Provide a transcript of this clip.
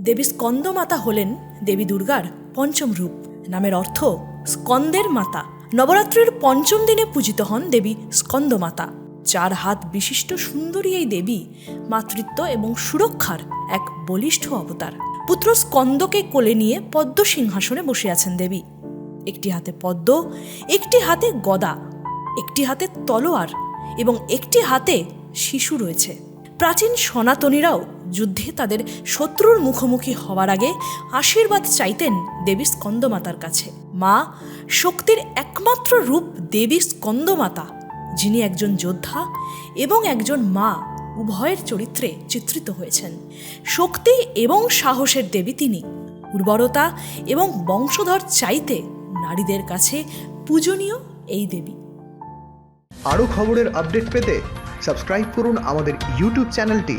দেবী স্কন্দমাতা হলেন দেবী দুর্গার পঞ্চম রূপ। নামের অর্থ স্কন্দের মাতা। নবরাত্রির পঞ্চম দিনে পূজিত হন দেবী স্কন্দমাতা। চার হাত বিশিষ্ট সুন্দরী এই দেবী মাতৃত্ব এবং সুরক্ষার এক বলিষ্ঠ অবতার। পুত্র স্কন্দকে কোলে নিয়ে পদ্ম সিংহাসনে বসে আছেন দেবী। একটি হাতে পদ্ম, একটি হাতে গদা, একটি হাতে তলোয়ার এবং একটি হাতে শিশু রয়েছে। প্রাচীন সনাতনীরাও যুদ্ধে তাদের শত্রুর মুখোমুখি হওয়ার আগে আশীর্বাদ চাইতেন দেবী স্কন্দমাতার কাছে। মা শক্তির একমাত্র রূপ দেবী স্কন্দমাতা, যিনি একজন যোদ্ধা এবং একজন মা, উভয়ের চরিত্রে চিত্রিত হয়েছেন। শক্তি এবং সাহসের দেবী তিনি। উর্বরতা এবং বংশধর চাইতে নারীদের কাছে পূজনীয় এই দেবী। আরও খবরের আপডেট পেতে সাবস্ক্রাইব করুন আমাদের ইউটিউব চ্যানেলটি।